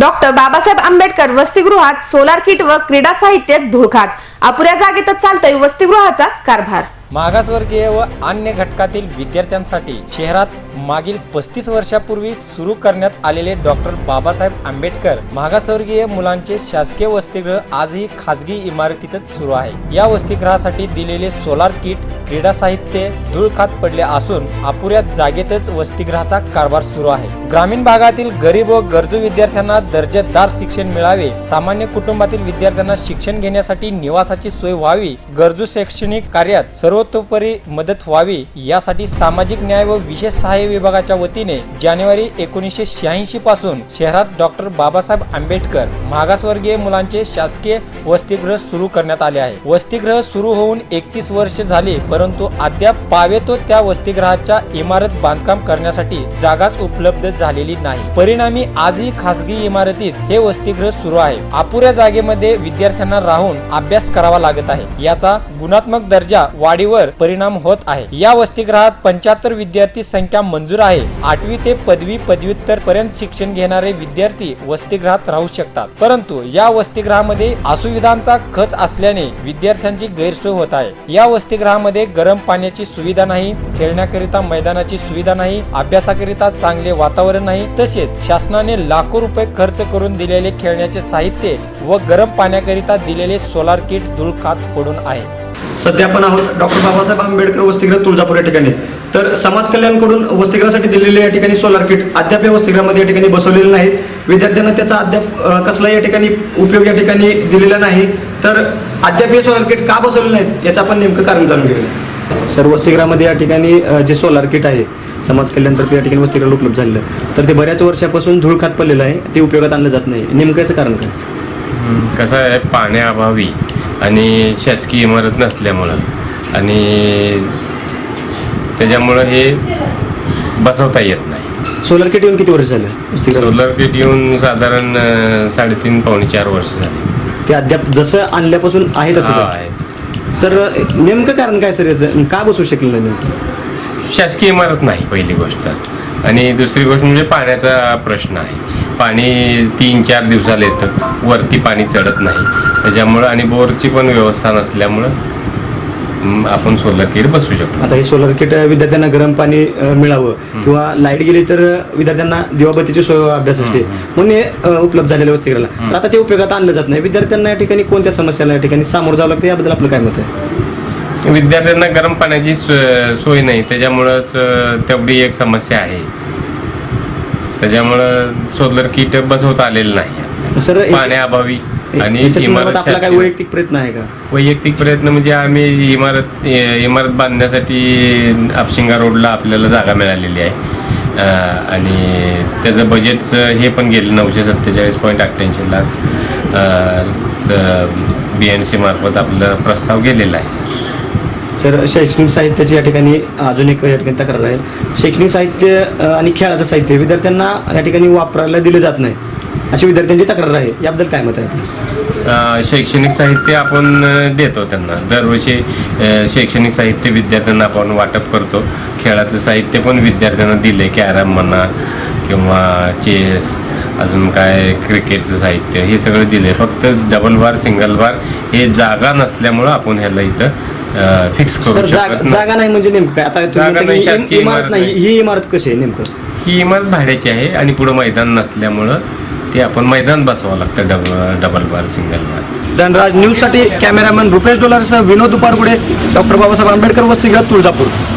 Doctor Babasaheb Ambedkar वसतिगृहात solar kit व क्रीडा साहित्य धुळखात अपुऱ्या जागेतच चालतोय वसतिगृहाचा कारभार. मागासवर्गीय व अन्य घटकातील विद्यार्थ्यांसाठी शहरात मागील पस्तीस वर्षापूर्वी सुरू करण्यात आलेले डॉक्टर बाबासाहेब आंबेडकर मागासवर्गीय मुलांचे शासकीय वसतिगृह आजही खाजगी इमारतीतच सुरू आहे. या वसतिगृहासाठी दिलेले सोलार किट क्रीडा साहित्य धूळखात पडले असून अपुऱ्या जागेतच वसतिगृहाचा कारभार सुरू आहे. ग्रामीण भागातील गरीब व गरजू विद्यार्थ्यांना दर्जेदार शिक्षण मिळावे सामान्य कुटुंबातील विद्यार्थ्यांना शिक्षण घेण्यासाठी निवासाची सोय व्हावी गरजू शैक्षणिक कार्यात सर्वतोपरी मदत व्हावी यासाठी सामाजिक न्याय व विशेष सहाय्य विभागाच्या वतीने जानेवारी एकोणीसशे शहाऐंशी पासून शहरात डॉक्टर बाबासाहेब आंबेडकर मागासवर्गीय मुलांचे शासकीय वसतिगृह सुरू करण्यात आले आहे. वसतिगृह सुरू होऊन एकतीस वर्ष झाली परंतु अद्याप पावेतो त्या वसतिगृहाच्या इमारत बांधकाम करण्यासाठी जागाच उपलब्ध झालेली नाही. परिणामी आजही खासगी इमारतीत हे वसतिगृह सुरू आहे. अपुऱ्या जागेमध्ये विद्यार्थ्यांना राहून अभ्यास करावा लागत आहे. याचा गुणात्मक दर्जा वाढीवर परिणाम होत आहे. या वसतिगृहात पंच्याहत्तर विद्यार्थी संख्या मंजूर आहे. आठवी ते पदवी पदव्युत्तर पर्यंत शिक्षण घेणारे विद्यार्थी वसतिगृहात राहू शकतात. परंतु या वसतिगृहामध्ये असुविधांचा खच असल्याने विद्यार्थ्यांची गैरसोय होत आहे. या वसतिगृहामध्ये गरम पाण्याची सुविधा नाही खेळण्याकरिता मैदानाची सुविधा नाही अभ्यासाकरिता चांगले वातावरण नाही तसेच शासनाने लाखो रुपये खर्च करून दिलेले खेळण्याचे साहित्य व गरम पाण्याकरिता दिलेले सोलार किट धुळखात पडून आहे. सध्या आपण आहोत डॉक्टर बाबासाहेब आंबेडकर वसतिगृह तुळजापूर या ठिकाणी. तर समाज कल्याणकडून वसतिगृहासाठी दिलेले या ठिकाणी सोलार किट अद्याप या वसतिगृहामध्ये या ठिकाणी बसवलेले नाहीत. विद्यार्थ्यांना त्याचा अद्याप अ, कसलाही या ठिकाणी उपयोग या ठिकाणी दिलेला नाही. तर अद्याप हे सोलार किट का बसवले नाहीत याचं आपण नेमकं कारण जाणून घेऊया. सर वसतिगृहामध्ये या ठिकाणी जे सोलार किट आहे समाज कल्याणतर्फे या ठिकाणी वसतिगृहाला उपलब्ध झालेलं. तर ते बऱ्याच वर्षापासून धूळ खात पडलेलं आहे ते उपयोगात आणलं जात नाही. नेमकं याचं कारण काय? कसं आहे पाण्याअभावी आणि शासकीय इमारत नसल्यामुळं आणि त्याच्यामुळं हे बसवता येत नाही. सोलार किट येऊन किती वर्ष झालं? वसतिगृह सोलर किट येऊन साधारण अं, साडेतीन पावणे चार वर्ष झाली. ते अद्याप जसं आणल्यापासून आहे तसं हा, आहे. तर अ, नेमकं कारण काय सर याचं? का बसू शकलं नाही नेमकं? शासकीय इमारत नाही पहिली गोष्ट. आणि दुसरी गोष्ट म्हणजे पाण्याचा प्रश्न आहे. पाणी तीन चार दिवसाला येतं. वरती पाणी चढत नाही. त्याच्यामुळं आणि बोरची पण व्यवस्था नसल्यामुळं आपण सोलर किट बसू शकतो. आता हे सोलर किट विद्यार्थ्यांना गरम पाणी मिळावं. किंवा लाइट गेली तर विद्यार्थ्यांना दिवाबत्तीची सोय अभ्यासासाठी म्हणून हे उपलब्ध झालेलं वसतिगृहाला तर आता ते उपयोगात आणलं जात नाही. विद्यार्थ्यांना या ठिकाणी कोणत्या समस्याला या ठिकाणी सामोरं जावं लागतं याबद्दल आपलं काय मत आहे? विद्यार्थ्यांना गरम पाण्याची सोय नाही. त्याच्यामुळंच तेवढी एक समस्या आहे. त्याच्यामुळं सोलर किट बसवता आलेलं नाही. सर पाण्याअभावी. आणि याच्या संदर्भात इमारत आपला काय शासकीय- वैयक्तिक प्रयत्न आहे का? वैयक्तिक प्रयत्न म्हणजे आम्ही इमारत इ- इमारत बांधण्यासाठी आपशिंगा रोडला आपल्याला जागा मिळालेली आहे. अं, आणि त्याचं बजेटचं हे पण गेलं नऊशे सत्तेचाळीस पॉईंट अठ्ठ्याऐंशी लाख. बी एन सी मार्फत आपला प्रस्ताव गेलेला आहे. सर शैक्षणिक साहित्याची या ठिकाणी अजून एक या ठिकाणी तक्रार आहे शैक्षणिक साहित्य अ, आणि खेळाचं साहित्य विद्यार्थ्यांना या ठिकाणी वापरायला दिलं जात नाही. अशी विद्यार्थ्यांची तक्रार आहे. याबद्दल काय मत आहे? अ, शैक्षणिक साहित्य आपण अ, देतो त्यांना. दरवर्षी अ, शैक्षणिक साहित्य विद्यार्थ्यांना आपण वाटप करतो. खेळाचं साहित्य पण विद्यार्थ्यांना दिले कॅरम म्हणा किंवा चेस अजून काय क्रिकेटचं साहित्य हे सगळं दिले फक्त डबल बार सिंगल बार हे जागा नसल्यामुळं आपण ह्याला इथं फिक्स सर करू जागा शकत जागा नाही. म्हणजे नेमकं काय? आता तुम्ही जागा म्हणता नाही, की शासकीय इ- इमारत इमारत नाही. नाही. ही इमारत कशी आहे नेमकं? ही इमारत भाड्याची आहे आणि पुढं मैदान नसल्यामुळं ते आपण मैदान बसवावं लागतं double double bar single bar Dhanraj न्यूजसाठी कॅमेरामॅन रुपेश डोलारसह विनोद दुपारपुढे डॉक्टर बाबासाहेब आंबेडकर वसतिगृह तुळजापूर.